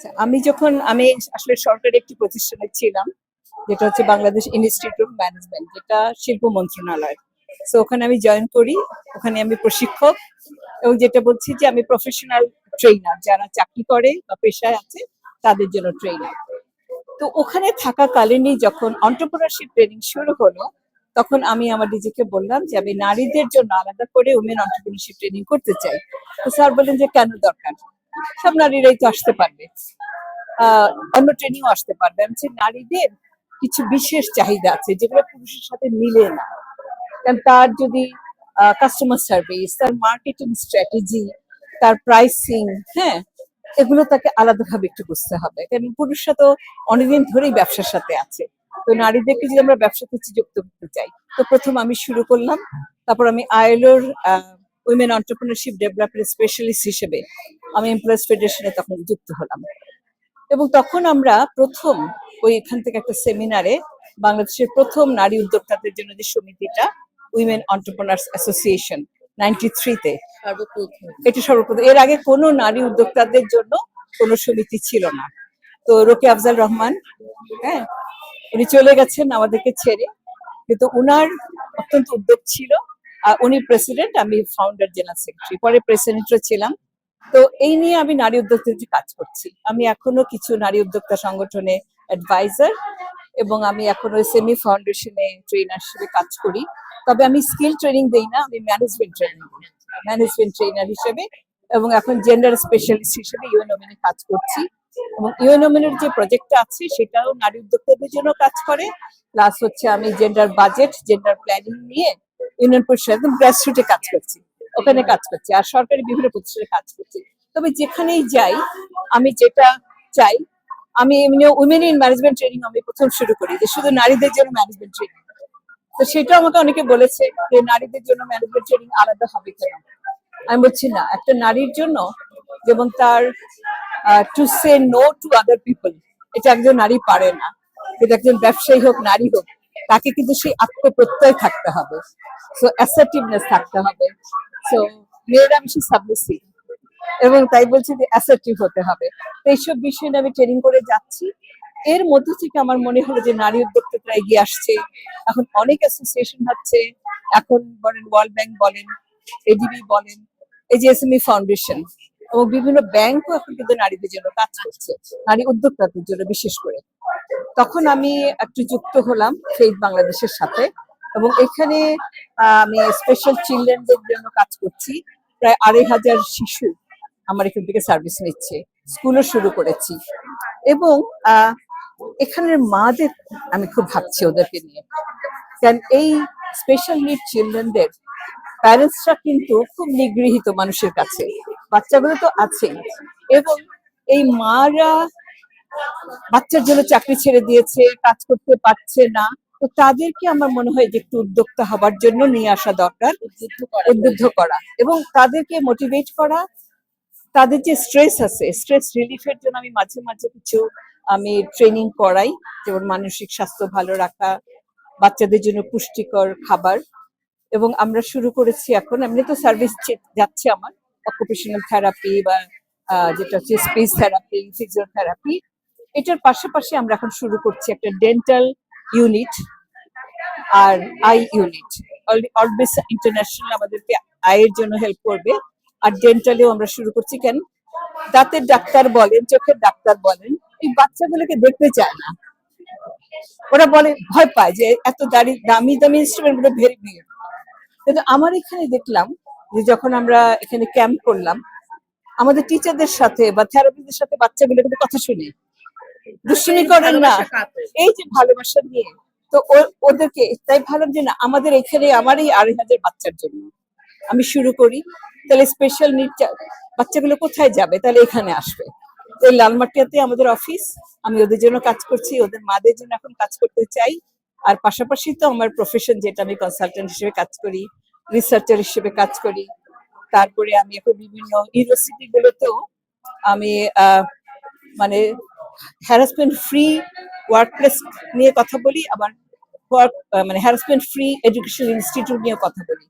আচ্ছা, আমি যখন আমি আসলে সরকারি একটি প্রতিষ্ঠানে ছিলাম যেটা হচ্ছে বাংলাদেশ ইনস্টিটিউট অফ ম্যানেজমেন্ট যেটা শিল্প মন্ত্রণালয়। তো ওখানে আমি জয়েন করি ওখানে আমি প্রশিক্ষক এবং যেটা বলছি যে আমি প্রফেশনাল ট্রেনার যারা চাকরি করে বা পেশায় আছে তাদের জন্য ট্রেনার তো ওখানে থাকাকালীনই যখন অন্টারপ্রিনারশিপ ট্রেনিং শুরু হলো তখন আমি আমার নিজেকে বললাম যে আমি নারীদের জন্য আলাদা করে উমেন অন্টারপ্রিনারশিপ ট্রেনিং করতে চাই। তো স্যার বললেন যে কেন দরকার? সব নারীরাই তো আসতে পারবে। অন্য ট্রেনিং আসতে পারবে। আমি নারীদের কিছু বিশেষ চাহিদা আছে যেগুলো পুরুষের সাথে মিলে না। কারণ তার যদি কাস্টমার সার্ভিস তার মার্কেটিং স্ট্র্যাটেজি তার প্রাইসিং হ্যাঁ এগুলো তাকে আলাদাভাবে একটু বুঝতে হবে। কারণ পুরুষরা তো অনেকদিন ধরেই ব্যবসার সাথে আছে। তো নারীদেরকে যদি আমরা ব্যবসা ব্যবসাতে যুক্ত করতে চাই, তো প্রথম আমি শুরু করলাম। তারপর আমি আইএলওর উইমেন অন্টারপ্রিনারশিপ ডেভেলপমেন্ট স্পেশালিস্ট হিসেবে আমি এমপ্লয়েজ ফেডারেশনে তখন যুক্ত হলাম। এবং তখন আমরা প্রথম ওই এখান থেকে একটা সেমিনারে বাংলাদেশের প্রথম নারী উদ্যোক্তাদের জন্য যে সমিতিটা উইমেন অন্টারপ্রিনার্স অ্যাসোসিয়েশন নাইনটি থ্রিতে এটি সর্বপ্রথম। এর আগে কোনো নারী উদ্যোক্তাদের জন্য কোনো সমিতি ছিল না। তো রোকে আফজাল রহমান হ্যাঁ উনি চলে গেছেন আমাদেরকে ছেড়ে। কিন্তু উনার অত্যন্ত উদ্যোগ ছিল উনি প্রেসিডেন্ট আমি ফাউন্ডার জেনারেল সেক্রেটারি পরে প্রেসিডেন্টও ছিলাম। তো এই নিয়ে আমি নারী উদ্যোক্তাদের কাজ করছি। আমি এখনও কিছু নারী উদ্যোক্তা সংগঠনে অ্যাডভাইজার এবং আমি এখন ওই সেমি ফাউন্ডেশনে ট্রেনার হিসেবে কাজ করি। তবে আমি স্কিল ট্রেনিং দেই না, আমি ম্যানেজমেন্ট ট্রেনিং ম্যানেজমেন্ট ট্রেনার হিসেবে এবং এখন জেন্ডার স্পেশালিস্ট হিসেবে ইউএনওমেনে কাজ করছি। এবং ইউএনওমেনের যে প্রজেক্টটা আছে, সেটাও নারী উদ্যোক্তাদের জন্য কাজ করে। প্লাস হচ্ছে আমি জেন্ডার বাজেট জেন্ডার প্ল্যানিং নিয়ে ইউনিয়ন পরিষদ গ্রাসরুটে কাজ করছি ওখানে কাজ করছি আর সরকারি বিভিন্ন প্রতিষ্ঠানে কাজ করছি। তবে যেখানেই যাই আমি যেটা চাই আমি এমনি উইমেন ইন ম্যানেজমেন্ট ট্রেনিং আমি প্রথম শুরু করি যে শুধু নারীদের জন্য ম্যানেজমেন্ট ট্রেনিং তো সেটা আমাকে অনেকে বলেছে যে নারীদের জন্য ম্যানেজমেন্ট ট্রেনিং আলাদা হবে কেন? আমি বলছি না একটা নারীর জন্য যেমন তার to say no to other people এটা একজন নারী পারে না। কিন্তু একজন ব্যবসায়ী হোক নারী হোক তাকে কিন্তু সেই আত্মপ্রত্যয় থাকতে হবে। সো অ্যাসার্টিভনেস থাকতে হবে। সো মেয়েরা বেশি সাবমিসিভ এবং তাই বলছি যে অ্যাসার্টিভ হতে হবে। তো এইসব বিষয় নিয়ে আমি ট্রেনিং করে যাচ্ছি। এর মধ্য থেকে আমার মনে হলো যে নারী উদ্যোক্তারা এগিয়ে আসছে। এখন অনেক অ্যাসোসিয়েশন হচ্ছে। এখন বলেন ওয়ার্ল্ড ব্যাংক বলেন এডিবি বলেন, এই যে এসএমই ফাউন্ডেশন এবং বিভিন্ন ব্যাংকও এখন কিন্তু নারীদের জন্য কাজ করছে। নারী উদ্যোক্তাদের জন্য বিশেষ করে। তখন আমি একটু যুক্ত হলাম ফেইথ বাংলাদেশের সাথে এবং এখানে আমি স্পেশাল চিলড্রেনদের জন্য কাজ করছি। প্রায় আড়াই হাজার শিশু আমার এখান থেকে সার্ভিস নিচ্ছে। স্কুলও শুরু করেছি। এবং এখানের মাদের আমি খুব ভাবছি ওদেরকে নিয়ে। কারণ এই স্পেশাল নিড চিলড্রেনদের প্যারেন্টসরা কিন্তু খুব নিগৃহীত মানুষের কাছে। বাচ্চাগুলো তো আছেই। এবং এই মারা বাচ্চার জন্য চাকরি ছেড়ে দিয়েছে কাজ করতে পারছে না। তো তাদেরকে আমার মনে হয় যে একটু উদ্যোক্তা হবার জন্য নিয়ে আসা দরকার উদ্বুদ্ধ করা। এবং তাদেরকে মোটিভেট করা তাদের যে স্ট্রেস আছে স্ট্রেস রিলিফের জন্য আমি মাঝে মাঝে কিছু আমি ট্রেনিং করাই যেমন মানসিক স্বাস্থ্য ভালো রাখা বাচ্চাদের জন্য পুষ্টিকর খাবার। এবং আমরা শুরু করেছি এখন এমনি তো সার্ভিস যাচ্ছে আমার অকুপেশনাল থেরাপি বা যেটা হচ্ছে স্পেস থেরাপি ফিজিওথেরাপি এটার পাশাপাশি আমরা এখন শুরু করছি একটা ডেন্টাল ইউনিট আর আই ইউনিট অলবেস ইন্টারন্যাশনাল আমাদেরকে আয়ের জন্য হেল্প করবে। আর ডেন্টালেও আমরা শুরু করছি কেন? দাঁতের ডাক্তার বলেন, চোখের ডাক্তার বলেন, এই বাচ্চাগুলোকে দেখতে চায় না। ওরা বলে, ভয় পায় যে এত দাড়ি, দামি দামি ইনস্ট্রুমেন্টগুলো ভেরি ভিড় কিন্তু আমার এখানে দেখলাম যে যখন আমরা এখানে ক্যাম্প করলাম, আমাদের টিচারদের সাথে বা থেরাপিদের সাথে বাচ্চাগুলো কিন্তু কথা শুনে। দুষ্টুমি করেন না। এই যে ভালোবাসা নিয়ে তো ও- ওদেরকে তাই ভাবলাম যে না আমাদের এখানে আমার এই আড়াই হাজার বাচ্চার জন্য। আমি শুরু করি তাহলে স্পেশাল নিড বাচ্চাগুলো কোথায় যাবে? তাহলে এখানে আসবে। এই লালমাটিয়াতে আমাদের অফিস আমি ওদের জন্য কাজ করছি ওদের মাদের জন্য এখন কাজ করতে চাই। আর পাশাপাশি তো আমার প্রফেশন যেটা আমি কনসালটেন্ট হিসেবে কাজ করি রিসার্চার হিসেবে কাজ করি। তারপরে আমি এখন বিভিন্ন ইউনিভার্সিটি গুলোতেও আমি আহ, মানে হ্যারাসমেন্ট ফ্রি ওয়ার্কপ্লেস নিয়ে কথা বলি, আবার ওয়ার্ক মানে হ্যারাসমেন্ট ফ্রি এডুকেশন ইনস্টিটিউট নিয়ে কথা বলি।